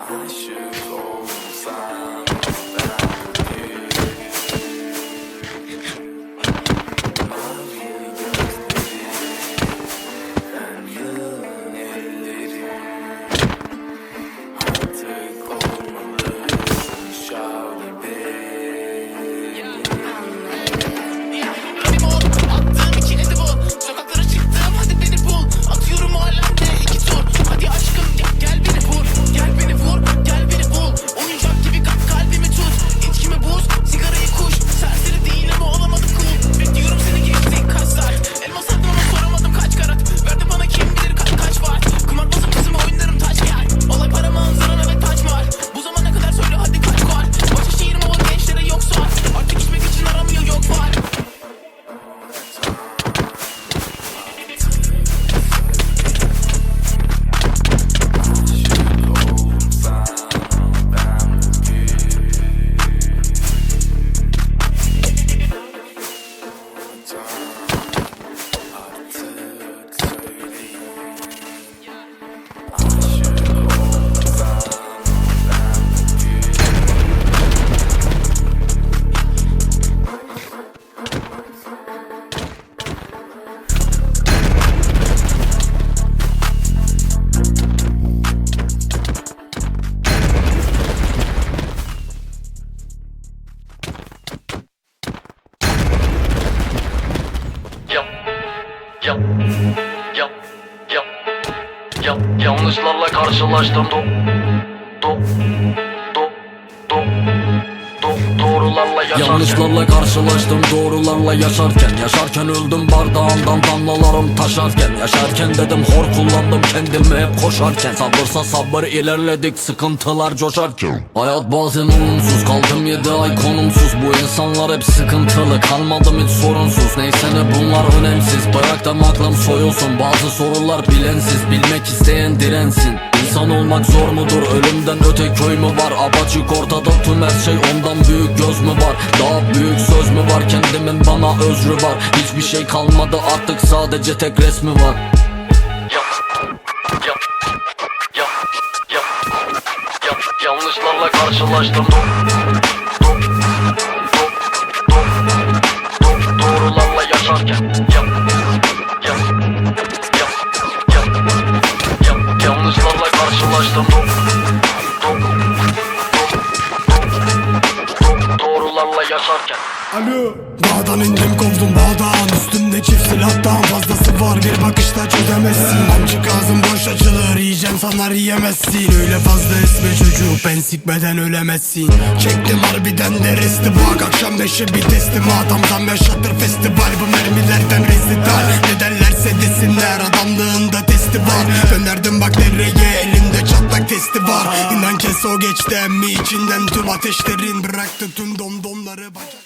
Aşık olsam yap, yap, yap, yap. Yanlışlarla karşılaştım do, do, doğrularla yaşarken. Yanlışlarla karşılaştım doğrularla yaşarken. Yaşarken öldüm bardağımdan damlalarım taşarken. Yaşarken dedim hor kullandım kendimi hep koşarken. Sabırsa sabır ilerledik sıkıntılar coşarken. Hayat bazen olumsuz kaldım yedi ay konumsuz. Bu insanlar hep sıkıntılı kalmadım hiç sorunsuz. Neyse ne bunlar önemsiz. Bırak da aklım soyulsun. Bazı sorular bilensiz bilmek isteyen dirensin. İnsan olmak zor mudur? Ölümden öte köy mü var? Apaçık ortada tüm her şey ondan göz mü var? Daha büyük söz mü var? Kendimin bana özrü var. Hiçbir şey kalmadı artık sadece tek resmi var. Yanlışlarla karşılaştım yaşarken Alo. Dağdan indim kovdum bağdan. Üstümde çift silahtan fazlası var. Bir bakışta çözemezsin. Amcık ağzın boş açılır Yiyeceğim sanar yiyemezsin. Öyle fazla esme çocuğu Ben sikmeden ölemezsin. Çektim harbiden de resti Bak akşam beşi bir teslim Adam zam yaşatır festival Bu mermilerden rezital Ne o geçti emmi içinden Tüm ateşlerin bıraktı tüm domdomları bacak